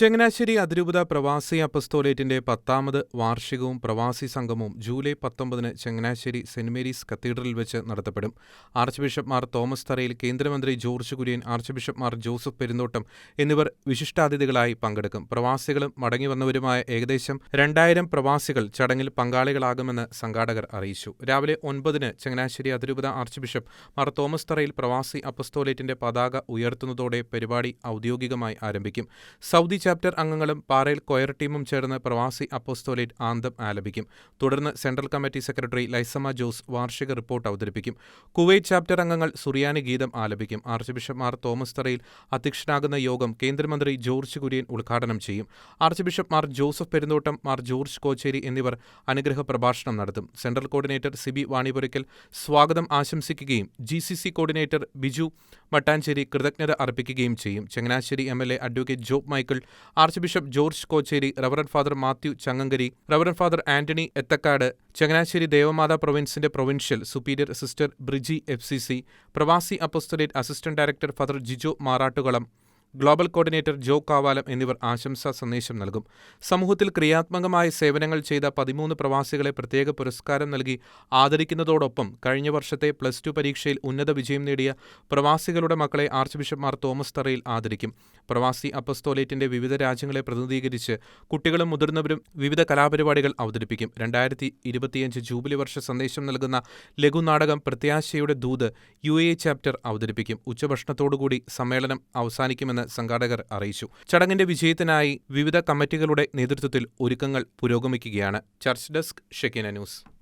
ചങ്ങനാശ്ശേരി അതിരൂപത പ്രവാസി അപ്പസ്തോലേറ്റിന്റെ പത്താമത് വാർഷികവും പ്രവാസി സംഗമവും ജൂലൈ പത്തൊമ്പതിന് ചങ്ങനാശ്ശേരി സെന്റ് മേരീസ് കത്തീഡ്രലിൽ വെച്ച് നടത്തപ്പെടും. Archbishop Mar Thomas Tharayil കേന്ദ്രമന്ത്രി George Kurian archbishop Mar Joseph Perumthottam എന്നിവർ വിശിഷ്ടാതിഥികളായി പങ്കെടുക്കും. പ്രവാസികളും മടങ്ങിവന്നവരുമായ ഏകദേശം രണ്ടായിരം പ്രവാസികൾ ചടങ്ങിൽ പങ്കാളികളാകുമെന്ന് സംഘാടകർ അറിയിച്ചു. രാവിലെ ഒൻപതിന് ചങ്ങനാശ്ശേരി അതിരൂപത ആർച്ച് ബിഷപ്പ് മാർ തോമസ് തറയിൽ പ്രവാസി അപ്പസ്തോലേറ്റിന്റെ പതാക ഉയർത്തുന്നതോടെ പരിപാടി ഔദ്യോഗികമായി ആരംഭിക്കും. സൗദി ചാപ്റ്റർ അംഗങ്ങളും പാറയിൽ കൊയർ ടീമും ചേർന്ന് പ്രവാസി അപ്പോസ്തോലേറ്റ് ആന്തം ആലപിക്കും. തുടർന്ന് central committee secretary Laisamma Jose വാർഷിക റിപ്പോർട്ട് അവതരിപ്പിക്കും. കുവൈറ്റ് ചാപ്റ്റർ അംഗങ്ങൾ സുറിയാനി ഗീതം ആലപിക്കും. Archbishop Mar Thomas Tharayil അധ്യക്ഷനാകുന്ന യോഗം കേന്ദ്രമന്ത്രി ജോർജ് കുര്യൻ ഉദ്ഘാടനം ചെയ്യും. Archbishop Mar Joseph Perumthottam Mar George Kochery എന്നിവർ അനുഗ്രഹ പ്രഭാഷണം നടത്തും. സെൻട്രൽ കോർഡിനേറ്റർ സിബി വാണിപുരയ്ക്കൽ സ്വാഗതം ആശംസിക്കുകയും G C C coordinator Biju Mattancherry കൃതജ്ഞത അർപ്പിക്കുകയും ചെയ്യും. Changanassery M L A advocate Job Michael archbishop George Kocherry reverend father Mathew Changankari reverend father Antony Ethakkad Changanassery Devamatha പ്രൊവിൻസിന്റെ provincial superior sister Briji F C C പ്രവാസി apostolate assistant director father Jijo Marattukalam global coordinator Jo Kavalam എന്നിവർ ആശംസാ സന്ദേശം നൽകും. സമൂഹത്തിൽ ക്രിയാത്മകമായ സേവനങ്ങൾ ചെയ്ത പതിമൂന്ന് പ്രവാസികളെ പ്രത്യേക പുരസ്കാരം നൽകി ആദരിക്കുന്നതോടൊപ്പം കഴിഞ്ഞ വർഷത്തെ പ്ലസ് ടു പരീക്ഷയിൽ ഉന്നത വിജയം നേടിയ പ്രവാസികളുടെ മക്കളെ ആർച്ച് ബിഷപ്പ് മാർ തോമസ് തറയിൽ ആദരിക്കും. പ്രവാസി അപ്പസ്തോലേറ്റിന്റെ വിവിധ രാജ്യങ്ങളെ പ്രതിനിധീകരിച്ച് കുട്ടികളും മുതിർന്നവരും വിവിധ കലാപരിപാടികൾ അവതരിപ്പിക്കും. രണ്ടായിരത്തി ഇരുപത്തിയഞ്ച് ജൂബിലി വർഷ സന്ദേശം നൽകുന്ന ലഘുനാടകം പ്രത്യാശയുടെ ദൂത് യു എ ചാപ്റ്റർ അവതരിപ്പിക്കും. ഉച്ചഭക്ഷണത്തോടുകൂടി സമ്മേളനം അവസാനിക്കുമെന്ന് സംഘാടകർ അറിയിച്ചു. ചടങ്ങിന്റെ വിജയത്തിനായി വിവിധ കമ്മിറ്റികളുടെ നേതൃത്വത്തിൽ ഒരുക്കങ്ങൾ പുരോഗമിക്കുകയാണ്. Church desk Shekinah news.